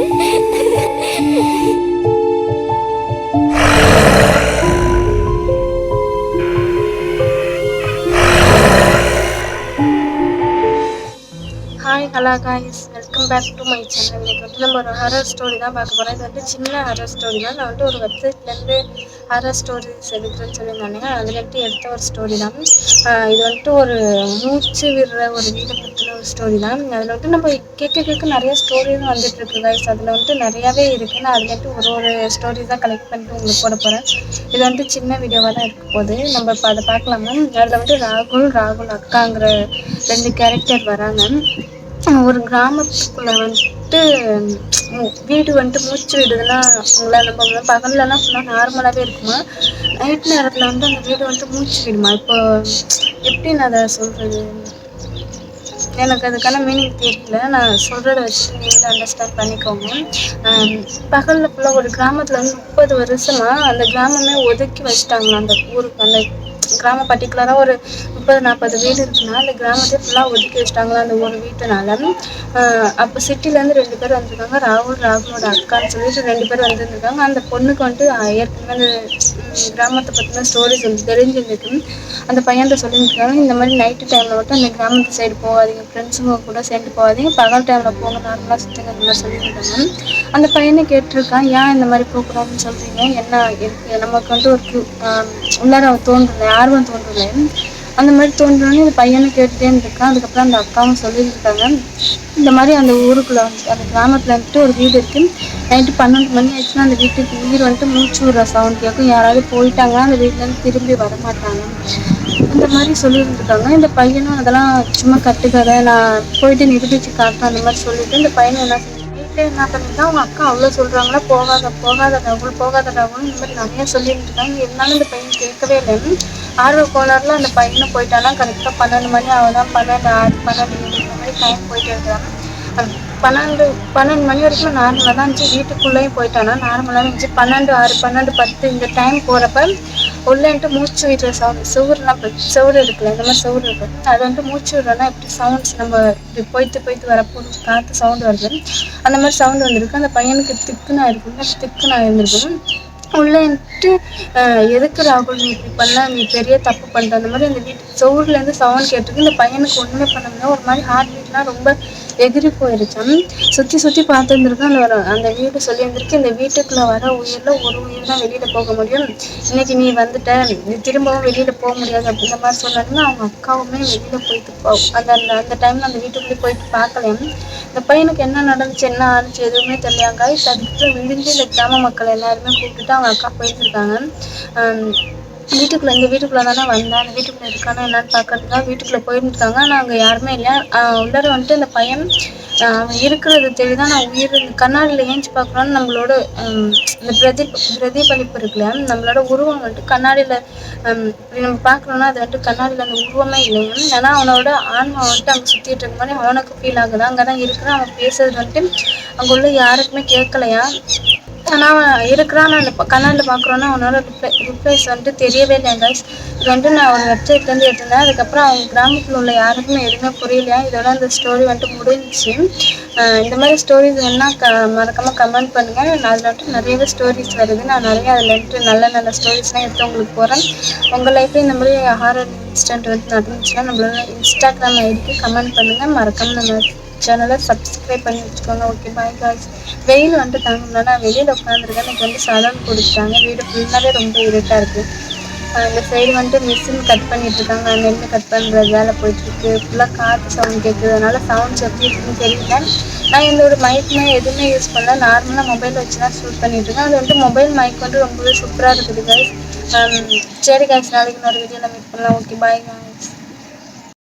Hi, hello guys. Welcome back to my channel இன்றைக்கி வந்து நம்ம ஒரு ஹரர் ஸ்டோரி தான் பார்க்க போகிறோம் இது வந்து சின்ன ஹரர் ஸ்டோரி தான். நான் வந்து ஒரு வெப்சைட்லேருந்து ஹரர் ஸ்டோரிஸ் எடுக்கிறேன்னு சொல்லியிருந்தாங்க. அதுலேருந்து எடுத்த ஒரு ஸ்டோரி தான். இது வந்துட்டு ஒரு மூச்சு விடுற ஒரு வீடை பற்றின ஒரு ஸ்டோரி தான். அதில் வந்துட்டு நம்ம கேட்க கேட்க நிறைய ஸ்டோரியும் வந்துட்டு இருக்கு அதில் வந்துட்டு நிறையாவே இருக்குது நான் அதுலேருந்து ஒரு ஒரு ஸ்டோரி தான் கலெக்ட் பண்ணிட்டு உங்களுக்கு போட போகிறேன் இது வந்துட்டு சின்ன வீடியோவாக தான் இருக்க போகுது. நம்ம இப்போ அதை பார்க்கலாமா அதில் வந்துட்டு ராகுல் ராகுல் அக்காங்கிற ரெண்டு கேரக்டர் வராங்க. ஒரு கிராமத்துக்குள்ளே வந்துட்டு வீடு வந்துட்டு மூச்சு விடுதுன்னா அவங்களா நம்ம பகல்லலாம் ஃபுல்லாக நார்மலாகவே இருக்குமா? நைட் நேரத்தில் வந்து அந்த வீடு வந்துட்டு மூச்சு விடுமா? இப்போ எப்படி நான் அதை சொல்கிறது எனக்கு அதுக்கான மீனிங் தெரியல. நான் சொல்கிறத வச்சு நீங்கள் அண்டர்ஸ்டாண்ட் பண்ணிக்கோங்க. பகலில் ஃபுல்லாக ஒரு கிராமத்தில் வந்து முப்பது வருஷமாக அந்த கிராமமே ஒதுக்கி வச்சுட்டாங்க. அந்த ஊருக்கு அந்த கிராமம் பர்டிகுலராக ஒரு முப்பது நாற்பது வீடு இருக்குன்னா அந்த கிராமத்தை ஃபுல்லாக ஒதுக்கி வச்சிட்டாங்களா அந்த ஒரு வீட்டுனால அப்போ சிட்டிலேருந்து ரெண்டு பேர் வந்திருக்காங்க. ராகுல் ராகுலோட அக்கான்னு சொல்லிட்டு ரெண்டு பேர் வந்திருந்துருக்காங்க. அந்த பொண்ணுக்கு வந்துட்டு ஏற்கனவே அந்த கிராமத்தை பற்றின ஸ்டோரிஸ் வந்து தெரிஞ்சிருக்கு அந்த பையன்கிட்ட சொல்லியிருக்காங்க இந்த மாதிரி நைட்டு டைமில் மட்டும் அந்த கிராமத்து சைடு போகாதீங்க ஃப்ரெண்ட்ஸுங்க கூட சேர்ந்து போகாதீங்க பகல் டைமில் போங்க நார்மலாக சுற்றுங்க இந்த மாதிரி சொல்லியிருக்காங்க அந்த பையனை கேட்டிருக்கான் ஏன் இந்த மாதிரி போகக்கூடாதுன்னு சொல்கிறீங்க என்ன இருக்கு? நமக்கு வந்து ஒரு உள்ளார தோன்றலை ஆர்வம் தோன்றலை. அந்த மாதிரி தோன்றோன்னு இந்த பையனை கேட்டுட்டே இருந்திருக்கான். அதுக்கப்புறம் அந்த அக்காவும் சொல்லியிருக்காங்க. இந்த மாதிரி அந்த ஊருக்குள்ள வந்து அந்த கிராமத்தில் வந்துட்டு ஒரு வீடு இருக்கு. நைட்டு பன்னெண்டு மணி ஆயிடுச்சுன்னா அந்த வீட்டுக்கு உயிர் வந்துட்டு மூச்சு விடுற சவுண்ட் கேட்கும் யாராவது போயிட்டாங்கன்னா அந்த வீட்டிலேருந்து திரும்பி வர மாட்டாங்க. இந்த மாதிரி சொல்லியிருந்துருக்காங்க. இந்த பையனும் அதெல்லாம் சும்மா கட்டுக்கதை நான் போயிட்டு நிரூபிச்சு காட்டேன் அந்த மாதிரி சொல்லிட்டு இந்த பையனை என்ன செஞ்சான் வீட்டில் என்ன பண்ணிருக்கான் அவங்க அக்கா அவ்வளோ சொல்கிறாங்களா போகாத போகாத டவுள் போகாத டவுள் இந்த மாதிரி நிறையா சொல்லியிருந்துருக்காங்க. இருந்தாலும் இந்த பையன் கேட்கவே இல்லை ஆர்வ கோளாறுல அந்த பையனும் போயிட்டானா? கரெக்டாக பன்னெண்டு மணி ஆகுதான் பன்னெண்டு ஆறு பன்னெண்டு இந்த மாதிரி டைம் போயிட்டு இருக்காங்க பன்னெண்டு பன்னெண்டு மணி வரைக்கும் நார்மலாக தான் இருந்துச்சு. வீட்டுக்குள்ளேயும் போயிட்டானா? நார்மலாக இருந்துச்சு. பன்னெண்டு ஆறு பன்னெண்டு பத்து இந்த டைம் போகிறப்ப உள்ளேன்ட்டு மூச்சு விடுற சவுண்ட் சுவர்லாம் இப்போ இருக்குல்ல இந்த மாதிரி சுவர் இருக்கு அது வந்துட்டு மூச்சு விடுறோன்னா எப்படி சவுண்ட்ஸ் நம்ம இப்படி போய்த்து போய்த்து வரப்போ காற்று சவுண்டு வருது. அந்த மாதிரி சவுண்டு வந்திருக்கு. அந்த பையனுக்கு திக்குனா இருக்கும். திக்குனா இருந்திருக்கும். உள்ளேன்ட்டு எதுக்கு ராகுல் நீ இப்படி பண்ண? நீ பெரிய தப்பு பண்ணுற அந்த மாதிரி அந்த வீட்டு செவுர்லேருந்து சவுண்ட் கேட்டிருக்கு. இந்த பையனுக்கு ஒன்றுமே பண்ண முடியாது ஒரு மாதிரி ஹார்ட் பீட்லாம் ரொம்ப எதிரி போயிருச்சான் சுற்றி சுற்றி பார்த்துருந்துருக்கேன் அந்த வர அந்த வீடு சொல்லியிருந்திருக்கு. இந்த வீட்டுக்குள்ளே வர உயிரில் ஒரு உயிர் தான் வெளியில் போக முடியும். இன்னைக்கு நீ வந்துட்ட நீ திரும்பவும் வெளியில் போக முடியாது அப்படின்ற மாதிரி சொன்னாங்கன்னா அவங்க அக்காவுமே வெளியில் போயிட்டு போ அந்த அந்த அந்த டைமில் அந்த வீட்டுக்குள்ளே போயிட்டு பார்க்கலையும் இந்த பையனுக்கு என்ன நடந்துச்சு என்ன ஆனிச்சு எதுவுமே தெரியாங்க காய்ஸ் அதுக்கப்புறம் விடிஞ்சு இந்த கிராம மக்கள் எல்லாருமே கூப்பிட்டுட்டு அவங்க அக்கா போயிருந்துருக்காங்க. வீட்டுக்குள்ள இந்த வீட்டுக்குள்ள தானே வந்தேன். அந்த வீட்டுக்குள்ள இருக்கானு என்னன்னு பார்க்கறதுக்கு தான் வீட்டுக்குள்ள போயிருந்துருக்காங்க. ஆனால் அங்கே யாருமே இல்லை. உள்ளார வந்துட்டு அந்த பையன் அவன் இருக்கிறது தெரியுதான் நான் உயிர் கண்ணாடியில் ஏஞ்சி பார்க்குறோன்னு நம்மளோட இந்த பிரதி பிரதிபலிப்பு இருக்குல்ல நம்மளோட உருவம் வந்துட்டு கண்ணாடியில் இப்படி நம்ம பார்க்குறோன்னா அது வந்துட்டு கண்ணாடியில் அந்த உருவமே இல்லை ஏன்னா அவனோட ஆன்மா வந்துட்டு அங்கே சுற்றிட்டு இருக்க மாதிரி அவனுக்கு ஃபீல் ஆகுது. அங்கே தான் இருக்கிறான் அவன் பேசுறது வந்துட்டு அங்கே உள்ள யாருக்குமே கேட்கலையா? ஆனால் அவன் இருக்கிறான் அந்த கண்ணாடில் பார்க்குறோன்னா அவனோட ரிப்ளை ரிப்ளைஸ் வந்துட்டு தெரியவே இல்லை கைஸ் இது வந்துட்டு நான் ஒரு வெப்சைட்லேருந்து எடுத்திருந்தேன். அதுக்கப்புறம் அவங்க கிராமத்தில் உள்ள யாருக்குமே எதுவுமே புரியலையா? இதோட அந்த ஸ்டோரி வந்துட்டு முடிஞ்சிச்சு. இந்த மாதிரி ஸ்டோரிஸ் வேணால் க மறக்காமல் கமெண்ட் பண்ணுங்கள் நான் அதில் வந்துட்டு நிறையவே ஸ்டோரிஸ் வருது. நான் நிறைய அதில் வந்துட்டு நல்ல நல்ல ஸ்டோரிஸ்லாம் எடுத்து உங்களுக்கு போகிறேன் உங்கள் லைஃப்பில் இந்த மாதிரி ஹாரர் இன்ஸ்டன்ட் வந்து நடந்துச்சுன்னா நம்மளோட இன்ஸ்டாகிராம் ஐடிக்கு கமெண்ட் பண்ணுங்கள் மறக்காமல் நம்ம சேனலை சப்ஸ்கிரைப் பண்ணி வச்சுக்கோங்க ஓகே பாய் காய்ஸ் வெயில் வந்துட்டு தாங்கணும்னா நான் வெளியில் உட்காந்துருக்கேன் எனக்கு வந்து சலன் கொடுத்துட்டாங்க வீடு ஃபுல்லாகவே ரொம்ப இருட்டாக இருக்குது இந்த சைடு வந்துட்டு மிஷின் கட் பண்ணிகிட்ருக்காங்க இருக்காங்க. நெல் கட் பண்ணுற வேலை போயிட்டுருக்கு. ஃபுல்லாக காற்று சவுண்ட் கேட்குது அதனால் சவுண்ட்ஸ் எப்படி இருக்குன்னு தெரியல. நான் என்னோட மைக்குமே எதுவுமே யூஸ் பண்ணல. நார்மலாக மொபைல் வச்சு தான் ஷூட் பண்ணிகிட்ருக்கேன் அது வந்துட்டு மொபைல் மைக் வந்து ரொம்பவே சூப்பராக இருக்குது guys. சரி காய்ஸ் நாளைக்கு இன்னொரு வீடியோவில் மீட் பண்ணலாம். Okay bye guys